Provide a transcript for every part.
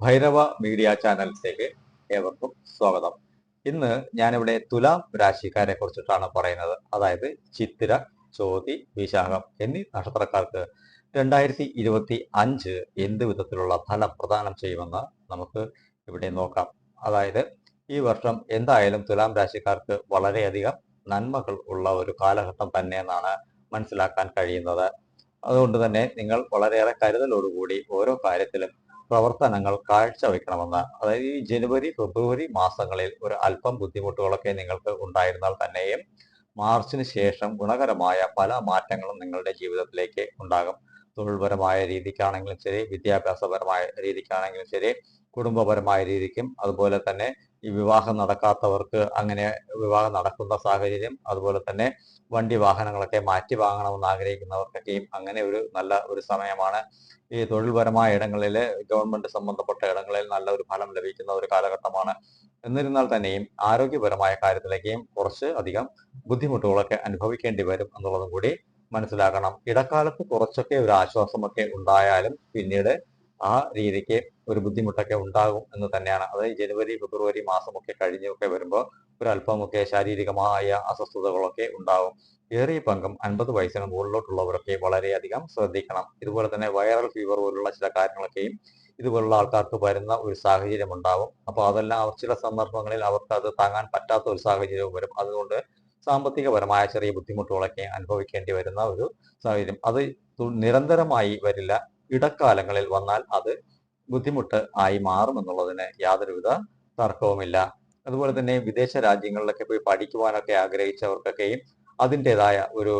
Bhairava media ചാനലിലേക്ക് ഏവർക്കും സ്വാഗതം. ഇന്ന് ഞാനിവിടെ തുലാം രാശിക്കാരെ കുറിച്ചിട്ടാണ് പറയുന്നത്. അതായത് ചിത്തിര ചോതി വിശാഖം എന്നീ നക്ഷത്രക്കാർക്ക് രണ്ടായിരത്തി ഇരുപത്തി അഞ്ച് എന്ത് വിധത്തിലുള്ള ഫലം പ്രദാനം ചെയ്യുമെന്ന് നമുക്ക് ഇവിടെ നോക്കാം. അതായത് ഈ വർഷം എന്തായാലും തുലാം രാശിക്കാർക്ക് വളരെയധികം നന്മകൾ ഉള്ള ഒരു കാലഘട്ടം തന്നെയെന്നാണ് മനസ്സിലാക്കാൻ കഴിയുന്നത്. അതുകൊണ്ട് തന്നെ നിങ്ങൾ വളരെയേറെ കരുതലോടുകൂടി ഓരോ കാര്യത്തിലും പ്രവർത്തനങ്ങൾ കാഴ്ചവെക്കണമെന്ന് അതായത് ഈ ജനുവരി ഫെബ്രുവരി മാസങ്ങളിൽ ഒരു അല്പം ബുദ്ധിമുട്ടുകളൊക്കെ നിങ്ങൾക്ക് ഉണ്ടായിരുന്നാൽ തന്നെയും മാർച്ചിന് ശേഷം ഗുണകരമായ പല മാറ്റങ്ങളും നിങ്ങളുടെ ജീവിതത്തിലേക്ക് ഉണ്ടാകും. തൊഴിൽപരമായ രീതിക്കാണെങ്കിലും ശരി വിദ്യാഭ്യാസപരമായ രീതിക്കാണെങ്കിലും ശരി കുടുംബപരമായ രീതിക്കും അതുപോലെ തന്നെ ഈ വിവാഹം നടക്കാത്തവർക്ക് അങ്ങനെ വിവാഹം നടക്കുന്ന സാഹചര്യം അതുപോലെ തന്നെ വണ്ടി വാഹനങ്ങളൊക്കെ മാറ്റി വാങ്ങണമെന്ന് ആഗ്രഹിക്കുന്നവർക്കൊക്കെയും അങ്ങനെ ഒരു നല്ല ഒരു സമയമാണ്. ഈ തൊഴിൽപരമായ ഇടങ്ങളിൽ ഗവൺമെന്റ് സംബന്ധപ്പെട്ട ഇടങ്ങളിൽ നല്ല ഒരു ഫലം ലഭിക്കുന്ന ഒരു കാലഘട്ടമാണ്. എന്നിരുന്നാൽ തന്നെയും ആരോഗ്യപരമായ കാര്യത്തിലേക്കും കുറച്ച് അധികം ബുദ്ധിമുട്ടുകളൊക്കെ അനുഭവിക്കേണ്ടി വരും എന്നുള്ളതും കൂടി മനസ്സിലാക്കണം. ഇടക്കാലത്ത് കുറച്ചൊക്കെ ഒരു ആശ്വാസമൊക്കെ ഉണ്ടായാലും പിന്നീട് ആ രീതിക്ക് ഒരു ബുദ്ധിമുട്ടൊക്കെ ഉണ്ടാകും എന്ന് തന്നെയാണ്. അത് ജനുവരി ഫെബ്രുവരി മാസമൊക്കെ കഴിഞ്ഞൊക്കെ വരുമ്പോൾ ഒരു അല്പമൊക്കെ ശാരീരികമായ അസ്വസ്ഥതകളൊക്കെ ഉണ്ടാകും ഏറിയ പങ്കും അൻപത് വയസ്സിന് മുകളിലോട്ടുള്ളവരൊക്കെ വളരെയധികം ശ്രദ്ധിക്കണം. ഇതുപോലെ തന്നെ വൈറൽ ഫീവർ പോലുള്ള ചില കാര്യങ്ങളൊക്കെയും ഇതുപോലുള്ള ആൾക്കാർക്ക് വരുന്ന ഒരു സാഹചര്യം ഉണ്ടാവും. അപ്പോൾ അതെല്ലാം ചില സന്ദർഭങ്ങളിൽ അവർക്ക് അത് താങ്ങാൻ പറ്റാത്ത ഒരു സാഹചര്യവും വരും. അതുകൊണ്ട് സാമ്പത്തികപരമായ ചെറിയ ബുദ്ധിമുട്ടുകളൊക്കെ അനുഭവിക്കേണ്ടി വരുന്ന ഒരു സാഹചര്യം. അത് നിരന്തരമായി വരില്ല. ഇടക്കാലങ്ങളിൽ വന്നാൽ അത് ബുദ്ധിമുട്ട് ആയി മാറുമെന്നുള്ളതിന് യാതൊരുവിധ തർക്കവുമില്ല. അതുപോലെ തന്നെ വിദേശ രാജ്യങ്ങളിലൊക്കെ പോയി പഠിക്കുവാനൊക്കെ ആഗ്രഹിച്ചവർക്കൊക്കെയും അതിന്റെതായ ഒരു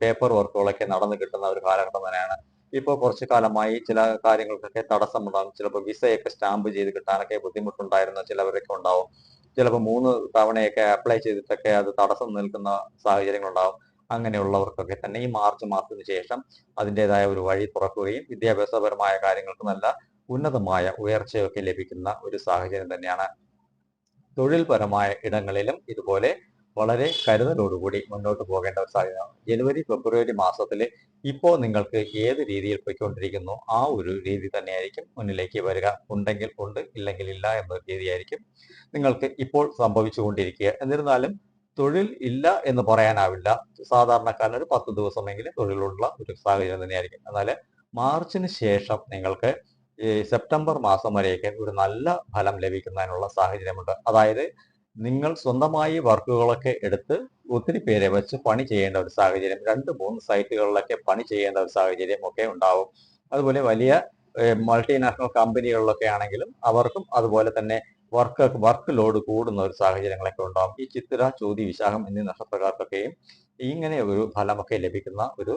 പേപ്പർ വർക്കുകളൊക്കെ നടന്നു കിട്ടുന്ന ഒരു കാലഘട്ടം തന്നെയാണ്. ഇപ്പോൾ കുറച്ചു കാലമായി ചില കാര്യങ്ങൾക്കൊക്കെ തടസ്സമുണ്ടാകും ചിലപ്പോൾ വിസയൊക്കെ സ്റ്റാമ്പ് ചെയ്ത് കിട്ടാനൊക്കെ ബുദ്ധിമുട്ടുണ്ടായിരുന്ന ചിലവരൊക്കെ ഉണ്ടാവും. ചിലപ്പോൾ മൂന്ന് തവണയൊക്കെ അപ്ലൈ ചെയ്തിട്ടൊക്കെ അത് തടസ്സം നിൽക്കുന്ന സാഹചര്യങ്ങളുണ്ടാവും. അങ്ങനെയുള്ളവർക്കൊക്കെ തന്നെ ഈ മാർച്ച് മാസത്തിന് ശേഷം അതിന്റെതായ ഒരു വഴി തുറക്കുകയും വിദ്യാഭ്യാസപരമായ കാര്യങ്ങൾക്ക് നല്ല ഉന്നതമായ ഉയർച്ചയൊക്കെ ലഭിക്കുന്ന ഒരു സാഹചര്യം തന്നെയാണ്. തൊഴിൽപരമായ ഇടങ്ങളിലും ഇതുപോലെ വളരെ കരുതലോടുകൂടി മുന്നോട്ട് പോകേണ്ട ഒരു സാഹചര്യം. ജനുവരി ഫെബ്രുവരി മാസത്തിൽ ഇപ്പോൾ നിങ്ങൾക്ക് ഏത് രീതിയിൽ പോയിക്കൊണ്ടിരിക്കുന്നു ആ ഒരു രീതി തന്നെയായിരിക്കും മുന്നിലേക്ക് വരിക. ഉണ്ടെങ്കിൽ ഉണ്ട് ഇല്ലെങ്കിൽ ഇല്ല എന്ന രീതിയായിരിക്കും നിങ്ങൾക്ക് ഇപ്പോൾ സംഭവിച്ചുകൊണ്ടിരിക്കുക. എന്നിരുന്നാലും തൊഴിൽ ഇല്ല എന്ന് പറയാനാവില്ല. സാധാരണക്കാരൻ ഒരു പത്ത് ദിവസമെങ്കിലും തൊഴിലുള്ള ഒരു സാഹചര്യം തന്നെയായിരിക്കും. എന്നാൽ മാർച്ചിന് ശേഷം നിങ്ങൾക്ക് സെപ്റ്റംബർ മാസം വരെയൊക്കെ ഒരു നല്ല ഫലം ലഭിക്കുന്നതിനുള്ള സാഹചര്യമുണ്ട്. അതായത് നിങ്ങൾ സ്വന്തമായി വർക്കുകളൊക്കെ എടുത്ത് ഒത്തിരി പേരെ വെച്ച് പണി ചെയ്യേണ്ട ഒരു സാഹചര്യം രണ്ട് മൂന്ന് സൈറ്റുകളിലൊക്കെ പണി ചെയ്യേണ്ട ഒരു സാഹചര്യം ഒക്കെ ഉണ്ടാവും. അതുപോലെ വലിയ മൾട്ടിനാഷണൽ കമ്പനികളിലൊക്കെ ആണെങ്കിലും അവർക്കും അതുപോലെ തന്നെ വർക്ക് വർക്ക് ലോഡ് കൂടുന്ന ഒരു സാഹചര്യങ്ങളൊക്കെ ഉണ്ടാകും ഈ ചിത്തിര ചോതി വിശാഖം എന്നീ നക്ഷത്രക്കാർക്കൊക്കെയും ഇങ്ങനെ ഒരു ഫലമൊക്കെ ലഭിക്കുന്ന ഒരു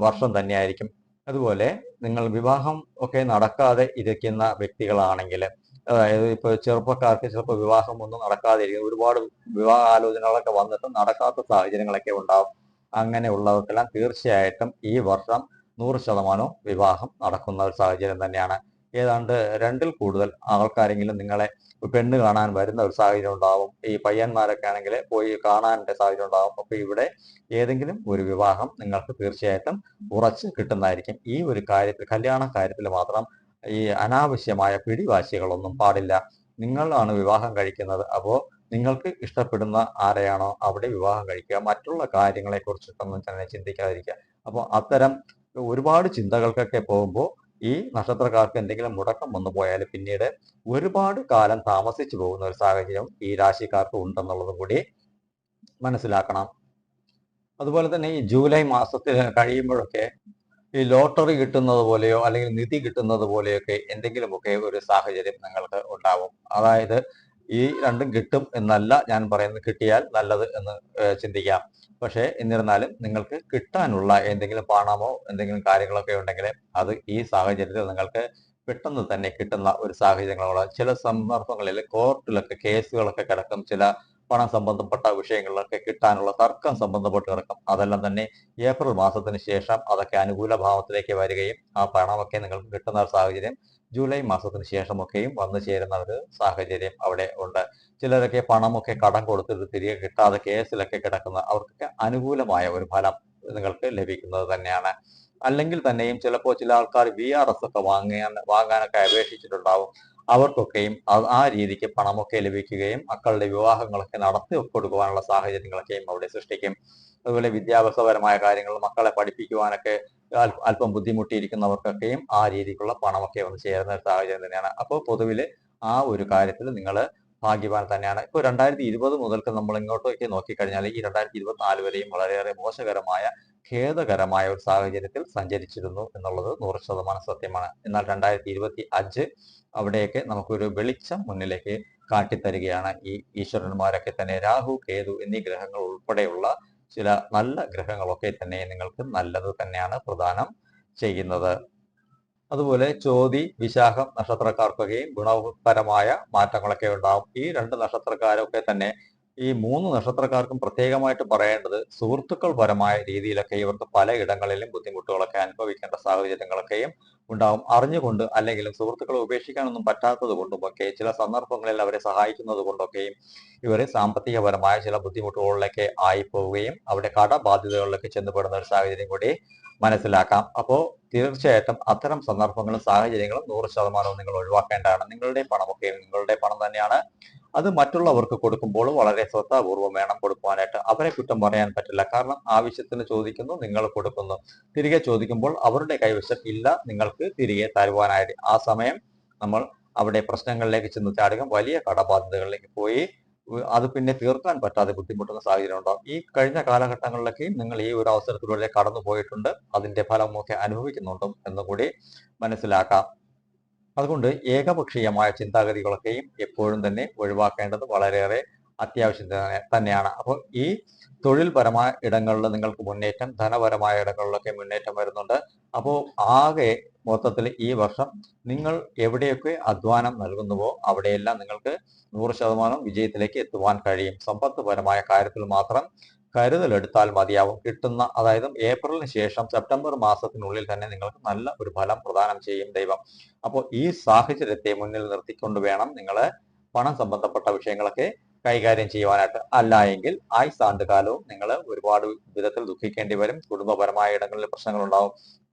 വർഷം തന്നെയായിരിക്കും. അതുപോലെ നിങ്ങൾ വിവാഹം ഒക്കെ നടക്കാതെ ഇരിക്കുന്ന വ്യക്തികളാണെങ്കിൽ അതായത് ഇപ്പൊ ചെറുപ്പക്കാർക്ക് ചിലപ്പോൾ വിവാഹം ഒന്നും നടക്കാതെ ഇരിക്കും ഒരുപാട് വിവാഹ ആലോചനകളൊക്കെ വന്നിട്ട് നടക്കാത്ത സാഹചര്യങ്ങളൊക്കെ ഉണ്ടാവും. അങ്ങനെയുള്ളവർക്കെല്ലാം തീർച്ചയായിട്ടും ഈ വർഷം നൂറ് ശതമാനവും വിവാഹം നടക്കുന്ന ഒരു സാഹചര്യം തന്നെയാണ്. ഏതാണ്ട് രണ്ടിൽ കൂടുതൽ ആൾക്കാരെങ്കിലും നിങ്ങളെ പെണ്ണ് കാണാൻ വരുന്ന ഒരു സാഹചര്യം ഉണ്ടാവും. ഈ പയ്യന്മാരൊക്കെ ആണെങ്കിൽ പോയി കാണാന്റെ സാഹചര്യം ഉണ്ടാവും. അപ്പൊ ഇവിടെ ഏതെങ്കിലും ഒരു വിവാഹം നിങ്ങൾക്ക് തീർച്ചയായിട്ടും ഉറച്ച് കിട്ടുന്നതായിരിക്കും. ഈ ഒരു കാര്യത്തിൽ കല്യാണ കാര്യത്തിൽ മാത്രം ഈ അനാവശ്യമായ പിടിവാശികളൊന്നും പാടില്ല. നിങ്ങളാണ് വിവാഹം കഴിക്കുന്നത്. അപ്പോൾ നിങ്ങൾക്ക് ഇഷ്ടപ്പെടുന്ന ആരെയാണോ അവിടെ വിവാഹം കഴിക്കുക. മറ്റുള്ള കാര്യങ്ങളെ കുറിച്ചിട്ടൊന്നും തന്നെ ചിന്തിക്കാതിരിക്കുക. അപ്പോൾ അത്തരം ഒരുപാട് ചിന്തകൾക്കൊക്കെ പോകുമ്പോൾ ഈ നക്ഷത്രക്കാർക്ക് എന്തെങ്കിലും മുടക്കം വന്നു പോയാൽ പിന്നീട് ഒരുപാട് കാലം താമസിച്ചു പോകുന്ന ഒരു സാഹചര്യം ഈ രാശിക്കാർക്ക് ഉണ്ടെന്നുള്ളതും കൂടി മനസ്സിലാക്കണം. അതുപോലെ തന്നെ ഈ ജൂലൈ മാസത്തിൽ കഴിയുമ്പോഴൊക്കെ ഈ ലോട്ടറി കിട്ടുന്നത് പോലെയോ അല്ലെങ്കിൽ നിധി കിട്ടുന്നത് പോലെയൊക്കെ എന്തെങ്കിലുമൊക്കെ ഒരു സാഹചര്യം നിങ്ങൾക്ക് ഉണ്ടാവും. അതായത് ഈ രണ്ടും കിട്ടും എന്നല്ല ഞാൻ പറയുന്നത്. കിട്ടിയാൽ നല്ലത് എന്ന് ചിന്തിക്കാം. പക്ഷേ എന്നിരുന്നാലും നിങ്ങൾക്ക് കിട്ടാനുള്ള എന്തെങ്കിലും പണമോ എന്തെങ്കിലും കാര്യങ്ങളൊക്കെ ഉണ്ടെങ്കിൽ അത് ഈ സാഹചര്യത്തിൽ നിങ്ങൾക്ക് പെട്ടെന്ന് തന്നെ കിട്ടുന്ന ഒരു സാഹചര്യങ്ങളോ ചില സന്ദർഭങ്ങളിൽ കോർട്ടിലൊക്കെ കേസുകളൊക്കെ കിടക്കും. ചില പണം സംബന്ധപ്പെട്ട വിഷയങ്ങളിലൊക്കെ കിട്ടാനുള്ള തർക്കം സംബന്ധപ്പെട്ട് കിടക്കും. അതെല്ലാം തന്നെ ഏപ്രിൽ മാസത്തിന് ശേഷം അതൊക്കെ അനുകൂല ഭാവത്തിലേക്ക് വരികയും ആ പണമൊക്കെ നിങ്ങൾക്ക് കിട്ടുന്ന സാഹചര്യം ജൂലൈ മാസത്തിന് ശേഷമൊക്കെയും വന്നു ചേരുന്ന ഒരു സാഹചര്യം അവിടെ ഉണ്ട്. ചിലരൊക്കെ പണമൊക്കെ കടം കൊടുത്തിട്ട് തിരികെ കിട്ടാതെ കേസിലൊക്കെ കിടക്കുന്ന അവർക്കൊക്കെ അനുകൂലമായ ഒരു ഫലം നിങ്ങൾക്ക് ലഭിക്കുന്നത് തന്നെയാണ്. അല്ലെങ്കിൽ തന്നെയും ചിലപ്പോൾ ചില ആൾക്കാർ വി ആർ എസ് ഒക്കെ വാങ്ങാൻ വാങ്ങാനൊക്കെ അപേക്ഷിച്ചിട്ടുണ്ടാവും. അവർക്കൊക്കെയും ആ- രീതിക്ക് പണമൊക്കെ ലഭിക്കുകയും മക്കളുടെ വിവാഹങ്ങളൊക്കെ നടത്തി കൊടുക്കുവാനുള്ള സാഹചര്യങ്ങളൊക്കെയും അവിടെ സൃഷ്ടിക്കും. അതുപോലെ വിദ്യാഭ്യാസപരമായ കാര്യങ്ങൾ മക്കളെ പഠിപ്പിക്കുവാനൊക്കെ അല്പം ബുദ്ധിമുട്ടിയിരിക്കുന്നവർക്കൊക്കെയും ആ രീതിക്കുള്ള പണമൊക്കെ വന്ന് ചേരുന്ന ഒരു സാഹചര്യം തന്നെയാണ്. അപ്പോൾ പൊതുവിൽ ആ ഒരു കാര്യത്തിൽ നിങ്ങൾ ഭാഗ്യവാൻ തന്നെയാണ്. ഇപ്പോൾ രണ്ടായിരത്തി ഇരുപത് മുതൽക്ക് നമ്മൾ ഇങ്ങോട്ടേക്ക് നോക്കിക്കഴിഞ്ഞാൽ ഈ രണ്ടായിരത്തി ഇരുപത്തിനാല് വരെയും വളരെയേറെ മോശകരമായ ഖേദകരമായ ഒരു സാഹചര്യത്തിൽ സഞ്ചരിച്ചിരുന്നു എന്നുള്ളത് നൂറ് ശതമാനം സത്യമാണ്. എന്നാൽ രണ്ടായിരത്തി ഇരുപത്തി അഞ്ച് അവിടെയൊക്കെ നമുക്കൊരു വെളിച്ചം മുന്നിലേക്ക് കാട്ടിത്തരികയാണ് ഈ ഈശ്വരന്മാരൊക്കെ തന്നെ. രാഹു കേതു എന്നീ ഗ്രഹങ്ങൾ ഉൾപ്പെടെയുള്ള ചില നല്ല ഗ്രഹങ്ങളൊക്കെ തന്നെ നിങ്ങൾക്ക് നല്ലത് തന്നെയാണ് പ്രദാനം ചെയ്യുന്നത്. അതുപോലെ ചോതി വിശാഖം നക്ഷത്രക്കാർക്കൊക്കെയും ഗുണപരമായ മാറ്റങ്ങളൊക്കെ ഉണ്ടാവും. ഈ രണ്ട് നക്ഷത്രക്കാരൊക്കെ തന്നെ ഈ മൂന്ന് നക്ഷത്രക്കാർക്കും പ്രത്യേകമായിട്ട് പറയേണ്ടത് സുഹൃത്തുക്കൾ പരമായ രീതിയിലൊക്കെ ഇവർക്ക് പലയിടങ്ങളിലും ബുദ്ധിമുട്ടുകളൊക്കെ അനുഭവിക്കേണ്ട സാഹചര്യങ്ങളൊക്കെയും ഉണ്ടാവും. അറിഞ്ഞുകൊണ്ട് അല്ലെങ്കിലും സുഹൃത്തുക്കളെ ഉപേക്ഷിക്കാനൊന്നും പറ്റാത്തത് കൊണ്ടുമൊക്കെ ചില സന്ദർഭങ്ങളിൽ അവരെ സഹായിക്കുന്നത് കൊണ്ടൊക്കെയും ഇവരെ സാമ്പത്തികപരമായ ചില ബുദ്ധിമുട്ടുകളിലൊക്കെ ആയിപ്പോവുകയും അവിടെ കടബാധ്യതകളിലൊക്കെ ചെന്നുപെടുന്ന ഒരു സാഹചര്യം കൂടി മനസ്സിലാക്കാം. അപ്പോൾ തീർച്ചയായിട്ടും അത്തരം സന്ദർഭങ്ങളും സാഹചര്യങ്ങളും നൂറ് ശതമാനവും നിങ്ങൾ ഒഴിവാക്കേണ്ടതാണ്. നിങ്ങളുടെ പണമൊക്കെ നിങ്ങളുടെ പണം തന്നെയാണ്. അത് മറ്റുള്ളവർക്ക് കൊടുക്കുമ്പോൾ വളരെ ശ്രദ്ധാപൂർവം വേണം കൊടുക്കുവാനായിട്ട്. അവരെ കുറ്റം പറയാൻ പറ്റില്ല. കാരണം ആവശ്യത്തിന് ചോദിക്കുന്നു നിങ്ങൾ കൊടുക്കുന്നു. തിരികെ ചോദിക്കുമ്പോൾ അവരുടെ കൈവശം ഇല്ല നിങ്ങൾക്ക് തിരികെ തരുവാനായിട്ട്. ആ സമയം നമ്മൾ അവിടെ പ്രശ്നങ്ങളിലേക്ക് ചെന്ന് ചാടുക വലിയ കടബാധ്യതകളിലേക്ക് പോയി അത് പിന്നെ തീർക്കാൻ പറ്റാതെ ബുദ്ധിമുട്ടുന്ന സാഹചര്യം ഉണ്ടാവും ഈ കഴിഞ്ഞ കാലഘട്ടങ്ങളിലൊക്കെയും നിങ്ങൾ ഈ ഒരു അവസരത്തിലൂടെ കടന്നു പോയിട്ടുണ്ട് അതിന്റെ ഫലമൊക്കെ അനുഭവിക്കുന്നുണ്ടും എന്നുകൂടി മനസ്സിലാക്കാം. അതുകൊണ്ട് ഏകപക്ഷീയമായ ചിന്താഗതികളൊക്കെയും എപ്പോഴും തന്നെ ഒഴിവാക്കേണ്ടത് വളരെയേറെ അത്യാവശ്യം തന്നെ- തന്നെയാണ്. അപ്പോൾ ഈ തൊഴിൽപരമായ ഇടങ്ങളിൽ നിങ്ങൾക്ക് മുന്നേറ്റം ധനപരമായ ഇടങ്ങളിലൊക്കെ മുന്നേറ്റം വരുന്നുണ്ട്. അപ്പോൾ ആകെ മൊത്തത്തിൽ ഈ വർഷം നിങ്ങൾ എവിടെയൊക്കെ അധ്വാനം നൽകുന്നുവോ അവിടെയെല്ലാം നിങ്ങൾക്ക് നൂറ് ശതമാനം വിജയത്തിലേക്ക് എത്തുവാൻ കഴിയും. സമ്പത്ത് പരമായ കാര്യത്തിൽ മാത്രം കരുതലെടുത്താൽ മതിയാവും. കിട്ടുന്ന അതായത് ഏപ്രിലിന് ശേഷം സെപ്റ്റംബർ മാസത്തിനുള്ളിൽ തന്നെ നിങ്ങൾക്ക് നല്ല ഒരു ഫലം പ്രദാനം ചെയ്യും ദൈവം. അപ്പോൾ ഈ സാഹചര്യത്തെ മുന്നിൽ നിർത്തിക്കൊണ്ട് വേണം നിങ്ങൾ പണം സംബന്ധപ്പെട്ട വിഷയങ്ങളൊക്കെ കൈകാര്യം ചെയ്യുവാനായിട്ട്. അല്ല എങ്കിൽ ആയുസ് ആണ്ടുകാലവും നിങ്ങൾ ഒരുപാട് വിധത്തിൽ ദുഃഖിക്കേണ്ടി വരും. കുടുംബപരമായ ഇടങ്ങളിൽ പ്രശ്നങ്ങൾ ഉണ്ടാവും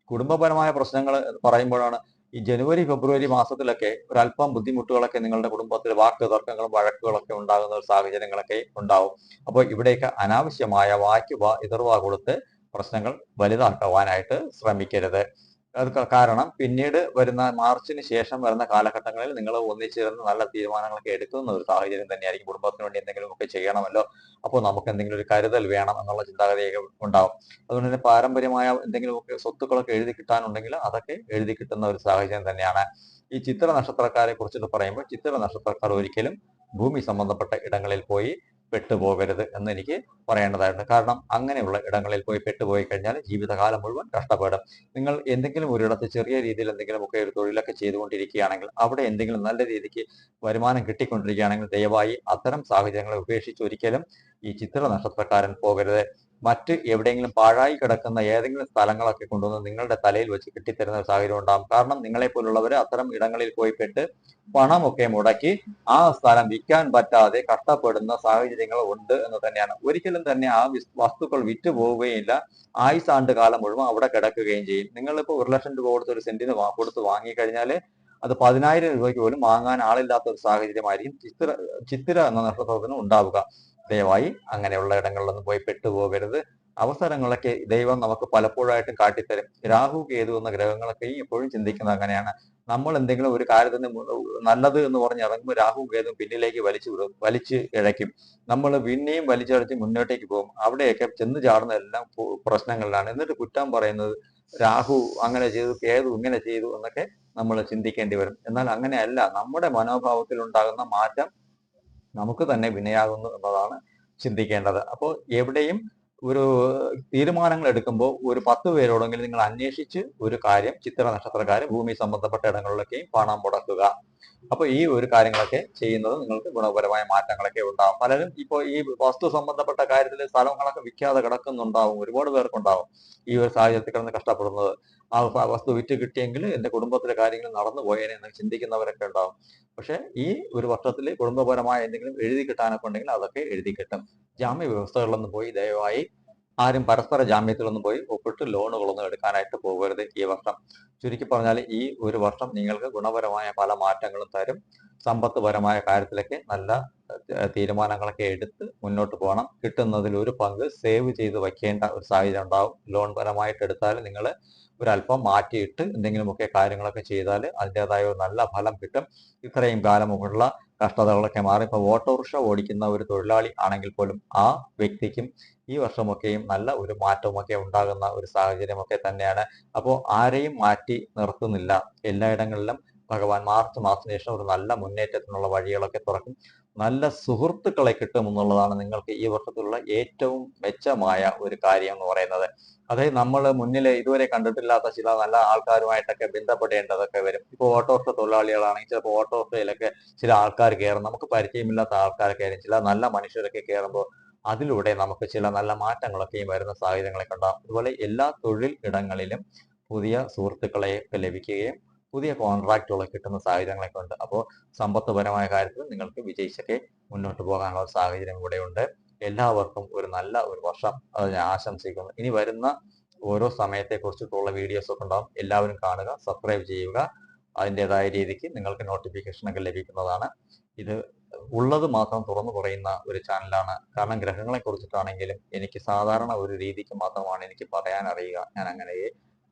കുടുംബപരമായ പ്രശ്നങ്ങൾ പറയുമ്പോഴാണ് ഈ ജനുവരി ഫെബ്രുവരി മാസത്തിലൊക്കെ ഒരല്പം ബുദ്ധിമുട്ടുകളൊക്കെ നിങ്ങളുടെ കുടുംബത്തിൽ വാക്ക് തർക്കങ്ങളും വഴക്കുകളൊക്കെ ഉണ്ടാകുന്ന ഒരു സാഹചര്യങ്ങളൊക്കെ ഉണ്ടാവും. അപ്പോൾ ഇവിടെയൊക്കെ അനാവശ്യമായ വാക്ക് എതിർവാ കൊടുത്ത് പ്രശ്നങ്ങൾ വലുതാക്കുവാനായിട്ട് ശ്രമിക്കരുത്. അത് കാരണം പിന്നീട് വരുന്ന മാർച്ചിന് ശേഷം വരുന്ന കാലഘട്ടങ്ങളിൽ നിങ്ങൾ ഒന്നിച്ചിരുന്ന് നല്ല തീരുമാനങ്ങളൊക്കെ എടുക്കുന്ന ഒരു സാഹചര്യം തന്നെയായിരിക്കും. കുടുംബത്തിന് വേണ്ടി എന്തെങ്കിലും ഒക്കെ ചെയ്യണമല്ലോ. അപ്പോൾ നമുക്ക് എന്തെങ്കിലും ഒരു കരുതൽ വേണം എന്നുള്ള ചിന്താഗതിയൊക്കെ ഉണ്ടാവും. അതുകൊണ്ട് തന്നെ പാരമ്പര്യമായ എന്തെങ്കിലുമൊക്കെ സ്വത്തുക്കളൊക്കെ എഴുതി കിട്ടാനുണ്ടെങ്കിൽ അതൊക്കെ എഴുതി കിട്ടുന്ന ഒരു സാഹചര്യം തന്നെയാണ്. ഈ ചിത്ര നക്ഷത്രക്കാരെ കുറിച്ചിട്ട് പറയുമ്പോൾ ചിത്ര നക്ഷത്രക്കാർ ഒരിക്കലും ഭൂമി സംബന്ധപ്പെട്ട ഇടങ്ങളിൽ പോയി പെട്ടുപോകരുത് എന്ന് എനിക്ക് പറയേണ്ടതായിട്ടുണ്ട് കാരണം അങ്ങനെയുള്ള ഇടങ്ങളിൽ പോയി പെട്ടുപോയി കഴിഞ്ഞാൽ ജീവിതകാലം മുഴുവൻ കഷ്ടപ്പെടും. നിങ്ങൾ എന്തെങ്കിലും ഒരിടത്ത് ചെറിയ രീതിയിൽ എന്തെങ്കിലും ഒക്കെ ഒരു തൊഴിലൊക്കെ ചെയ്തുകൊണ്ടിരിക്കുകയാണെങ്കിൽ അവിടെ എന്തെങ്കിലും നല്ല രീതിക്ക് വരുമാനം കിട്ടിക്കൊണ്ടിരിക്കുകയാണെങ്കിൽ ദയവായി അത്തരം സാഹചര്യങ്ങളെ ഉപേക്ഷിച്ച് ഒരിക്കലും ഈ ചിത്ര നക്ഷത്രക്കാരൻ പോകരുത്. മറ്റ് എവിടെയെങ്കിലും പാഴായി കിടക്കുന്ന ഏതെങ്കിലും സ്ഥലങ്ങളൊക്കെ കൊണ്ടുവന്ന് നിങ്ങളുടെ തലയിൽ വെച്ച് കിട്ടിത്തരുന്ന ഒരു സാഹചര്യം ഉണ്ടാകും കാരണം നിങ്ങളെ പോലുള്ളവർ അത്തരം ഇടങ്ങളിൽ പോയി പെട്ട് പണമൊക്കെ മുടക്കി ആ സ്ഥലം വിൽക്കാൻ പറ്റാതെ കഷ്ടപ്പെടുന്ന സാഹചര്യങ്ങൾ ഉണ്ട് എന്ന് തന്നെയാണ്. ഒരിക്കലും തന്നെ ആ വസ്തുക്കൾ വിറ്റ് പോവുകയില്ല. ആയുസാണ്ട് കാലം മുഴുവൻ അവിടെ കിടക്കുകയും ചെയ്യും. നിങ്ങളിപ്പോൾ ഒരു ലക്ഷം രൂപ കൊടുത്ത് ഒരു സെന്റിന് കൊടുത്ത് വാങ്ങിക്കഴിഞ്ഞാൽ അത് പതിനായിരം രൂപയ്ക്ക് പോലും വാങ്ങാൻ ആളില്ലാത്ത ഒരു സാഹചര്യമായിരിക്കും ചിത്ര ചിത്തിര എന്ന നക്ഷത്രത്തിന് ഉണ്ടാവുക. ദയവായി അങ്ങനെയുള്ള ഇടങ്ങളിലൊന്നും പോയി പെട്ടുപോകരുത്. അവസരങ്ങളൊക്കെ ദൈവം നമുക്ക് പലപ്പോഴായിട്ടും കാട്ടിത്തരും. രാഹു കേതു എന്ന ഗ്രഹങ്ങളൊക്കെ എപ്പോഴും ചിന്തിക്കുന്നത് അങ്ങനെയാണ്. നമ്മൾ എന്തെങ്കിലും ഒരു കാര്യത്തിന് നല്ലത് എന്ന് പറഞ്ഞ് ഇറങ്ങുമ്പോൾ രാഹു കേതു പിന്നിലേക്ക് വലിച്ചു വിടും വലിച്ച് ഇഴയ്ക്കും. നമ്മൾ പിന്നെയും വലിച്ചടച്ച് മുന്നോട്ടേക്ക് പോകും. അവിടെയൊക്കെ ചെന്ന് ചാടുന്ന എല്ലാം പ്രശ്നങ്ങളിലാണ്. എന്നിട്ട് കുറ്റം പറയുന്നത് രാഹു അങ്ങനെ ചെയ്തു കേതു ഇങ്ങനെ ചെയ്തു എന്നൊക്കെ നമ്മൾ ചിന്തിക്കേണ്ടി വരും. എന്നാൽ അങ്ങനെയല്ല. നമ്മുടെ മനോഭാവത്തിൽ ഉണ്ടാകുന്ന മാറ്റം നമുക്ക് തന്നെ വിനയാകുന്നു എന്നതാണ് ചിന്തിക്കേണ്ടത്. അപ്പോൾ എവിടെയും ഒരു തീരുമാനങ്ങൾ എടുക്കുമ്പോൾ ഒരു പത്ത് പേരോടെങ്കിലും നിങ്ങൾ അന്വേഷിച്ച് ഒരു കാര്യം ചിത്ര നക്ഷത്രക്കാർ ഭൂമി സംബന്ധപ്പെട്ട ഇടങ്ങളിലൊക്കെയും പണം മുടക്കുക. അപ്പൊ ഈ ഒരു കാര്യങ്ങളൊക്കെ ചെയ്യുന്നത് നിങ്ങൾക്ക് ഗുണപരമായ മാറ്റങ്ങളൊക്കെ ഉണ്ടാവും. പലരും ഇപ്പോൾ ഈ വസ്തു സംബന്ധപ്പെട്ട കാര്യത്തിൽ സ്ഥലങ്ങളൊക്കെ വിൽക്കാതെ കിടക്കുന്നുണ്ടാവും. ഒരുപാട് പേർക്കുണ്ടാവും ഈ ഒരു സാഹചര്യത്തിൽ കിടന്ന് കഷ്ടപ്പെടുന്നത്. ആ വസ്തു വിറ്റ് കിട്ടിയെങ്കിൽ എന്റെ കുടുംബത്തിലെ കാര്യങ്ങൾ നടന്നു പോയേനെ എന്ന് ചിന്തിക്കുന്നവരൊക്കെ ഉണ്ടാവും. പക്ഷേ ഈ ഒരു വർഷത്തിൽ കുടുംബപരമായ എന്തെങ്കിലും എഴുതി കിട്ടാനൊക്കെ ഉണ്ടെങ്കിൽ അതൊക്കെ എഴുതി കിട്ടും. ജാമ്യ വ്യവസ്ഥകളിലൊന്നും പോയി ദയവായി ആരും പരസ്പര ജാമ്യത്തിലൊന്നും പോയി ഒപ്പിട്ട് ലോണുകളൊന്നും എടുക്കാനായിട്ട് പോകരുത് ഈ വർഷം. ചുരുക്കി പറഞ്ഞാൽ ഈ ഒരു വർഷം നിങ്ങൾക്ക് ഗുണപരമായ പല മാറ്റങ്ങളും തരും. സമ്പത്ത്പരമായ കാര്യത്തിലൊക്കെ നല്ല തീരുമാനങ്ങളൊക്കെ എടുത്ത് മുന്നോട്ട് പോകണം. കിട്ടുന്നതിൽ ഒരു പങ്ക് സേവ് ചെയ്ത് വയ്ക്കേണ്ട ഒരു സാഹചര്യം ഉണ്ടാവും. ലോൺ പരമായിട്ട് എടുത്താൽ നിങ്ങൾ ഒരല്പം മാറ്റിയിട്ട് എന്തെങ്കിലുമൊക്കെ കാര്യങ്ങളൊക്കെ ചെയ്താൽ അതിന്റെതായ ഒരു നല്ല ഫലം കിട്ടും. ഇത്രയും കാലമുള്ള കഷ്ടതകളൊക്കെ മാറി. ഇപ്പോൾ ഓട്ടോറിക്ഷ ഓടിക്കുന്ന ഒരു തൊഴിലാളി ആണെങ്കിൽ പോലും ആ വ്യക്തിക്കും ഈ വർഷമൊക്കെയും നല്ല ഒരു മാറ്റമൊക്കെ ഉണ്ടാകുന്ന ഒരു സാഹചര്യമൊക്കെ തന്നെയാണ്. അപ്പോൾ ആരെയും മാറ്റി നിർത്തുന്നില്ല. എല്ലായിടങ്ങളിലും ഭഗവാൻ മാർച്ച് മാസത്തിന് ശേഷം ഒരു നല്ല മുന്നേറ്റത്തിനുള്ള വഴികളൊക്കെ തുറക്കും. നല്ല സുഹൃത്തുക്കളെ കിട്ടും എന്നുള്ളതാണ് നിങ്ങൾക്ക് ഈ വർഷത്തിലുള്ള ഏറ്റവും മെച്ചമായ ഒരു കാര്യം എന്ന് പറയുന്നത്. അതായത് നമ്മൾ മുന്നിൽ ഇതുവരെ കണ്ടിട്ടില്ലാത്ത ചില നല്ല ആൾക്കാരുമായിട്ടൊക്കെ ബന്ധപ്പെടേണ്ടതൊക്കെ വരും. ഇപ്പോൾ ഓട്ടോറിക്ഷ തൊഴിലാളികളാണെങ്കിൽ ചിലപ്പോൾ ഓട്ടോറിക്ഷയിലൊക്കെ ചില ആൾക്കാർ കയറും. നമുക്ക് പരിചയമില്ലാത്ത ആൾക്കാരൊക്കെ ചില നല്ല മനുഷ്യരൊക്കെ കയറുമ്പോൾ അതിലൂടെ നമുക്ക് ചില നല്ല മാറ്റങ്ങളൊക്കെയും വരുന്ന സാഹചര്യങ്ങളൊക്കെ ഉണ്ടാകും അതുപോലെ എല്ലാ തൊഴിൽ ഇടങ്ങളിലും പുതിയ സുഹൃത്തുക്കളെയൊക്കെ ലഭിക്കുകയും പുതിയ കോൺട്രാക്റ്റുകളൊക്കെ കിട്ടുന്ന സാഹചര്യങ്ങളൊക്കെ ഉണ്ട് അപ്പോൾ സമ്പത്തുപരമായ കാര്യത്തിൽ നിങ്ങൾക്ക് വിജയിച്ചൊക്കെ മുന്നോട്ട് പോകാനുള്ള ഒരു സാഹചര്യം ഇവിടെ ഉണ്ട് എല്ലാവർക്കും ഒരു നല്ല ഒരു വർഷം അത് ഞാൻ ആശംസിക്കുന്നു. ഇനി വരുന്ന ഓരോ സമയത്തെ കുറിച്ചിട്ടുള്ള വീഡിയോസ് ഒക്കെ ഉണ്ടാവും. എല്ലാവരും കാണുക സബ്സ്ക്രൈബ് ചെയ്യുക. അതിന്റെതായ രീതിക്ക് നിങ്ങൾക്ക് നോട്ടിഫിക്കേഷൻ ഒക്കെ ലഭിക്കുന്നതാണ്. ഇത് ഉള്ളത് മാത്രം തുറന്നു പറയുന്ന ഒരു ചാനലാണ് കാരണം ഗ്രഹങ്ങളെ കുറിച്ചിട്ടാണെങ്കിലും എനിക്ക് സാധാരണ ഒരു രീതിക്ക് മാത്രമാണ് എനിക്ക് പറയാൻ അറിയുക. ഞാൻ അങ്ങനെ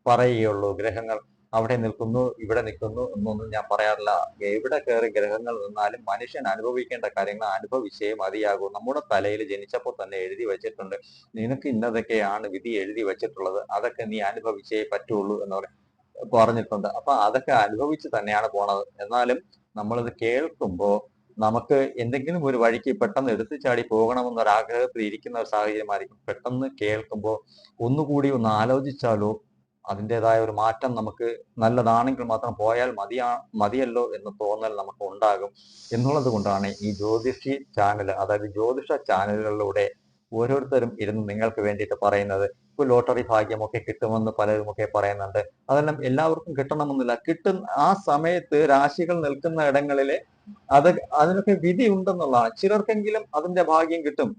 പറയുകയുള്ളൂ. ഗ്രഹങ്ങൾ അവിടെ നിൽക്കുന്നു ഇവിടെ നിൽക്കുന്നു എന്നൊന്നും ഞാൻ പറയാറില്ല. എവിടെ കയറി ഗ്രഹങ്ങൾ നിന്നാലും മനുഷ്യൻ അനുഭവിക്കേണ്ട കാര്യങ്ങൾ അനുഭവിച്ചേ മതിയാകൂ. നമ്മുടെ തലയിൽ ജനിച്ചപ്പോൾ തന്നെ എഴുതി വെച്ചിട്ടുണ്ട്. നിനക്ക് ഇന്നതൊക്കെയാണ് വിധി എഴുതി വെച്ചിട്ടുള്ളത്. അതൊക്കെ നീ അനുഭവിച്ചേ പറ്റുള്ളൂ എന്ന് പറ- പറഞ്ഞിട്ടുണ്ട്. അപ്പൊ അതൊക്കെ അനുഭവിച്ച് തന്നെയാണ് പോണത്. എന്നാലും നമ്മളിത് കേൾക്കുമ്പോൾ നമുക്ക് എന്തെങ്കിലും ഒരു വഴിക്ക് പെട്ടെന്ന് എടുത്തു ചാടി പോകണമെന്നൊരാഗ്രഹത്തിൽ ഇരിക്കുന്ന ഒരു സാഹചര്യമായിരിക്കും. പെട്ടെന്ന് കേൾക്കുമ്പോൾ ഒന്നുകൂടി ഒന്ന് ആലോചിച്ചാലോ അതിന്റെതായ ഒരു മാറ്റം നമുക്ക് നല്ലതാണെങ്കിൽ മാത്രം പോയാൽ മതിയാ മതിയല്ലോ എന്ന് തോന്നൽ നമുക്ക് ഉണ്ടാകും. എന്നുള്ളത് കൊണ്ടാണ് ഈ ജ്യോതിഷി ചാനൽ അതായത് ജ്യോതിഷ ചാനലുകളിലൂടെ ഓരോരുത്തരും ഇരുന്ന് നിങ്ങൾക്ക് വേണ്ടിയിട്ട് പറയുന്നത്. ഇപ്പോൾ ലോട്ടറി ഭാഗ്യമൊക്കെ കിട്ടുമെന്ന് പലരുമൊക്കെ പറയുന്നുണ്ട്. അതെല്ലാം എല്ലാവർക്കും കിട്ടണമെന്നില്ല. കിട്ടുന്ന ആ സമയത്ത് രാശികൾ നിൽക്കുന്ന ഇടങ്ങളിൽ അത് അതിനൊക്കെ വിധി ഉണ്ടെന്നുള്ളതാണ്. ചിലർക്കെങ്കിലും അതിന്റെ ഭാഗ്യം കിട്ടും.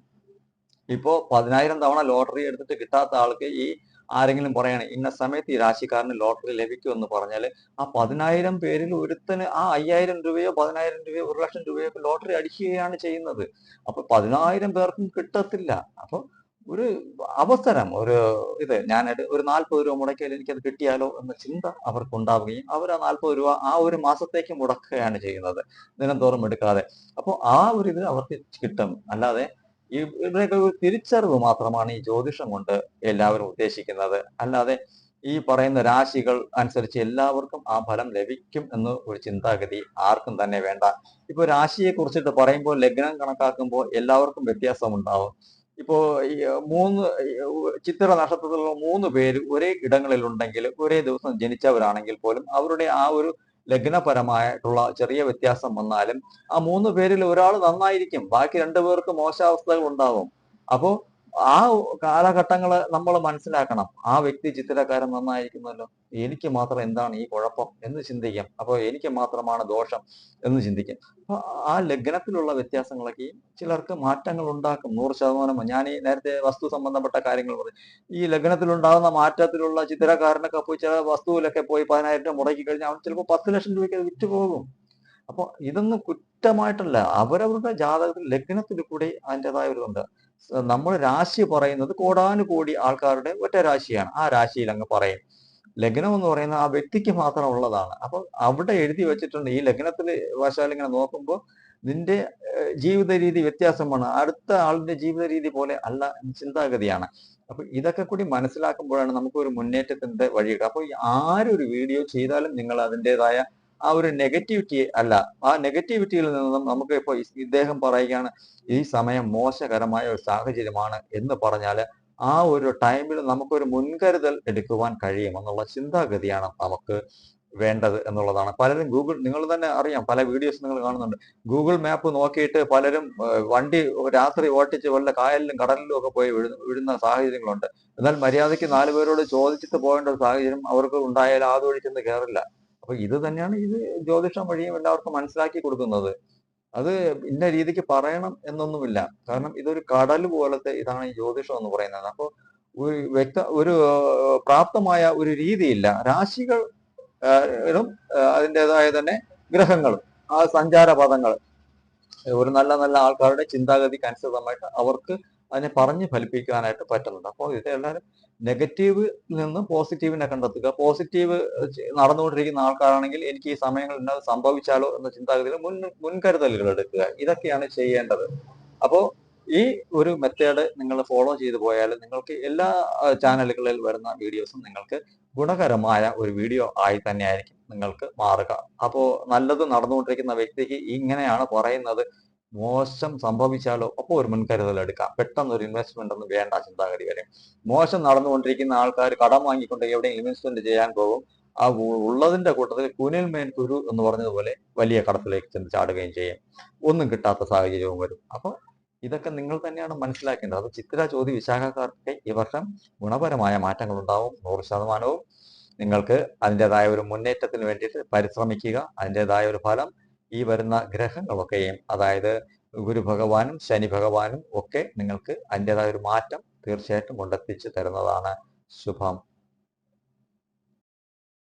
ഇപ്പോ പതിനായിരം തവണ ലോട്ടറി എടുത്തിട്ട് കിട്ടാത്ത ആൾക്ക് ഈ ആരെങ്കിലും പറയണേ ഇന്ന സമയത്ത് ഈ രാശിക്കാരന് ലോട്ടറി ലഭിക്കുമെന്ന് പറഞ്ഞാൽ ആ പതിനായിരം പേരിൽ ഒരുത്തന് ആ അയ്യായിരം രൂപയോ പതിനായിരം രൂപയോ ഒരു ലക്ഷം രൂപയോ ലോട്ടറി അടിക്കുകയാണ് ചെയ്യുന്നത്. അപ്പൊ പതിനായിരം പേർക്കും കിട്ടത്തില്ല. അപ്പൊ ഒരു അവസരം ഒരു ഇത് ഞാൻ ഒരു നാൽപ്പത് രൂപ മുടക്കിയാൽ എനിക്കത് കിട്ടിയാലോ എന്ന ചിന്ത അവർക്ക് ഉണ്ടാവുകയും അവർ ആ നാൽപ്പത് രൂപ ആ ഒരു മാസത്തേക്ക് മുടക്കുകയാണ് ചെയ്യുന്നത്. ദിനംതോറും എടുക്കാതെ. അപ്പോൾ ആ ഒരു ഇത് അവർക്ക് കിട്ടും. അല്ലാതെ ഇവരുടെയൊക്കെ ഒരു തിരിച്ചറിവ് മാത്രമാണ് ഈ ജ്യോതിഷം കൊണ്ട് എല്ലാവരും ഉദ്ദേശിക്കുന്നത്. അല്ലാതെ ഈ പറയുന്ന രാശികൾ അനുസരിച്ച് എല്ലാവർക്കും ആ ഫലം ലഭിക്കും എന്ന് ഒരു ചിന്താഗതി ആർക്കും തന്നെ വേണ്ട. ഇപ്പൊ രാശിയെ കുറിച്ചിട്ട് പറയുമ്പോൾ ലഗ്നം കണക്കാക്കുമ്പോൾ എല്ലാവർക്കും വ്യത്യാസം ഉണ്ടാവും ഇപ്പോ മൂന്ന് ചിത്ര നക്ഷത്രത്തിലുള്ള മൂന്ന് പേര് ഒരേ ഇടങ്ങളിൽ ഉണ്ടെങ്കിൽ ഒരേ ദിവസം ജനിച്ചവരാണെങ്കിൽ പോലും അവരുടെ ആ ഒരു ലഗ്നപരമായിട്ടുള്ള ചെറിയ വ്യത്യാസം വന്നാലും ആ മൂന്ന് പേരിൽ ഒരാൾ നന്നായിരിക്കും. ബാക്കി രണ്ടു പേർക്ക് മോശാവസ്ഥകൾ ഉണ്ടാവും. അപ്പോ ആ കാലഘട്ടങ്ങൾ നമ്മൾ മനസ്സിലാക്കണം. ആ വ്യക്തി ചിത്രകാരൻ നന്നായിരിക്കുന്നല്ലോ. എനിക്ക് മാത്രം എന്താണ് ഈ കുഴപ്പം എന്ന് ചിന്തിക്കാം. അപ്പോൾ എനിക്ക് മാത്രമാണ് ദോഷം എന്ന് ചിന്തിക്കാം. അപ്പൊ ആ ലഗ്നത്തിലുള്ള വ്യത്യാസങ്ങളൊക്കെ ചിലർക്ക് മാറ്റങ്ങൾ ഉണ്ടാക്കും. നൂറ് ശതമാനം. ഞാൻ ഈ നേരത്തെ വസ്തു സംബന്ധപ്പെട്ട കാര്യങ്ങൾ പറഞ്ഞു. ഈ ലഗ്നത്തിലുണ്ടാകുന്ന മാറ്റത്തിലുള്ള ചിത്രകാരനൊക്കെ പോയി ചില വസ്തുവിലൊക്കെ പോയി പതിനായിരം രൂപ മുടക്കി കഴിഞ്ഞാൽ അവൻ ചിലപ്പോൾ പത്ത് ലക്ഷം രൂപയ്ക്ക് അത് വിറ്റ് പോകും. അപ്പോൾ ഇതൊന്നും കുറ്റമായിട്ടല്ല. അവരവരുടെ ജാതകത്തിൽ ലഗ്നത്തിൽ കൂടി അതിന്റെതായ ഒരു നമ്മൾ രാശി പറയുന്നത് കോടാനുകോടി ആൾക്കാരുടെ ഒറ്റ രാശിയാണ്. ആ രാശിയിൽ അങ്ങ് പറയും. ലഗ്നം എന്ന് പറയുന്നത് ആ വ്യക്തിക്ക് മാത്രം ഉള്ളതാണ്. അപ്പൊ അവിടെ എഴുതി വെച്ചിട്ടുണ്ട്. ഈ ലഗ്നത്തിൽ വശാൽ ഇങ്ങനെ നോക്കുമ്പോൾ നിന്റെ ജീവിത രീതി വ്യത്യാസമാണ്. അടുത്ത ആളിന്റെ ജീവിത രീതി പോലെ അല്ല ചിന്താഗതിയാണ്. അപ്പൊ ഇതൊക്കെ കൂടി മനസ്സിലാക്കുമ്പോഴാണ് നമുക്ക് ഒരു മുന്നേറ്റത്തിന്റെ വഴി അപ്പൊ ആരൊരു വീഡിയോ ചെയ്താലും നിങ്ങൾ അതിന്റെതായ ആ ഒരു നെഗറ്റിവിറ്റി അല്ല. ആ നെഗറ്റിവിറ്റിയിൽ നിന്നും നമുക്ക് ഇപ്പോൾ ഇദ്ദേഹം പറയുകയാണ് ഈ സമയം മോശകരമായ ഒരു സാഹചര്യമാണ് എന്ന് പറഞ്ഞാൽ ആ ഒരു ടൈമിൽ നമുക്കൊരു മുൻകരുതൽ എടുക്കുവാൻ കഴിയും എന്നുള്ള ചിന്താഗതിയാണ് നമുക്ക് വേണ്ടത് എന്നുള്ളതാണ്. പലരും ഗൂഗിൾ നിങ്ങൾ തന്നെ അറിയാം പല വീഡിയോസ് നിങ്ങൾ കാണുന്നുണ്ട്. ഗൂഗിൾ മാപ്പ് നോക്കിയിട്ട് പലരും വണ്ടി രാത്രി ഓട്ടിച്ച് വല്ല കായലിലും കടലിലും ഒക്കെ പോയി വിടുന്ന സാഹചര്യങ്ങളുണ്ട്. എന്നാൽ മര്യാദയ്ക്ക് നാല് പേരോട് ചോദിച്ചിട്ട് പോകേണ്ട ഒരു സാഹചര്യം അവർക്ക് ഉണ്ടായാൽ ആദ്യം ചെന്ന് കയറില്ല. അപ്പൊ ഇത് തന്നെയാണ് ഇത് ജ്യോതിഷം വഴിയും എല്ലാവർക്കും മനസ്സിലാക്കി കൊടുക്കുന്നത്. അത് ഇന്ന രീതിക്ക് പറയണം എന്നൊന്നുമില്ല. കാരണം ഇതൊരു കടൽ പോലത്തെ ഇതാണ് ഈ ജ്യോതിഷം എന്ന് പറയുന്നത്. അപ്പോൾ ഒരു വ്യക്ത ഒരു പ്രാപ്തമായ ഒരു രീതിയില്ല. രാശികൾ അതിന്റെതായ തന്നെ ഗ്രഹങ്ങളും ആ സഞ്ചാരപഥങ്ങൾ ഒരു നല്ല നല്ല ആൾക്കാരുടെ ചിന്താഗതിക്ക് അനുസൃതമായിട്ട് അവർക്ക് അതിനെ പറഞ്ഞ് ഫലിപ്പിക്കാനായിട്ട് പറ്റുന്നുണ്ട്. അപ്പോൾ ഇത് എല്ലാവരും നെഗറ്റീവ് നിന്ന് പോസിറ്റീവിനെ കണ്ടെത്തുക. പോസിറ്റീവ് നടന്നുകൊണ്ടിരിക്കുന്ന ആൾക്കാരാണെങ്കിൽ എനിക്ക് ഈ സമയങ്ങളിൽ ഇന്നത് സംഭവിച്ചാലോ എന്ന ചിന്താഗതിയിൽ മുൻ മുൻകരുതലുകൾ എടുക്കുക. ഇതൊക്കെയാണ് ചെയ്യേണ്ടത്. അപ്പോൾ ഈ ഒരു മെത്തേഡ് നിങ്ങൾ ഫോളോ ചെയ്തു പോയാൽ നിങ്ങൾക്ക് എല്ലാ ചാനലുകളിൽ വരുന്ന വീഡിയോസും നിങ്ങൾക്ക് ഗുണകരമായ ഒരു വീഡിയോ ആയി തന്നെയായിരിക്കും നിങ്ങൾക്ക് മാറുക. അപ്പോൾ നല്ലത് നടന്നുകൊണ്ടിരിക്കുന്ന വ്യക്തിക്ക് ഇങ്ങനെയാണ് പറയുന്നത്. മോശം സംഭവിച്ചാലോ? അപ്പോൾ ഒരു മുൻകരുതൽ എടുക്കാം. പെട്ടെന്ന് ഒരു ഇൻവെസ്റ്റ്മെന്റ് ഒന്നും വേണ്ട ചിന്താഗതി വരെ. മോശം നടന്നുകൊണ്ടിരിക്കുന്ന ആൾക്കാർ കടം വാങ്ങിക്കൊണ്ട് എവിടെയും ഇൻവെസ്റ്റ്മെന്റ് ചെയ്യാൻ പോകും. ആ ഉള്ളതിന്റെ കൂട്ടത്തിൽ കുനിൽ മേൻ കുരു എന്ന് പറഞ്ഞതുപോലെ വലിയ കടത്തിലേക്ക് ചെന്ന് ചാടുകയും ചെയ്യും. ഒന്നും കിട്ടാത്ത സാഹചര്യവും വരും. അപ്പോൾ ഇതൊക്കെ നിങ്ങൾ തന്നെയാണ് മനസ്സിലാക്കേണ്ടത്. അത് ചിത്ര ചോതി വിശാഖക്കാർക്ക് ഈ വർഷം ഗുണപരമായ മാറ്റങ്ങൾ ഉണ്ടാവും നൂറ് ശതമാനവും. നിങ്ങൾക്ക് അതിന്റെതായ ഒരു മുന്നേറ്റത്തിന് വേണ്ടിയിട്ട് പരിശ്രമിക്കുക. അതിന്റെതായ ഒരു ഫലം. ഈ വരുന്ന ഗ്രഹങ്ങളൊക്കെയും അതായത് ഗുരു ഭഗവാനും ശനി ഭഗവാനും ഒക്കെ നിങ്ങൾക്ക് അതിന്റെതായ ഒരു മാറ്റം തീർച്ചയായിട്ടും കൊണ്ടെത്തിച്ച് തരുന്നതാണ് ശുഭം.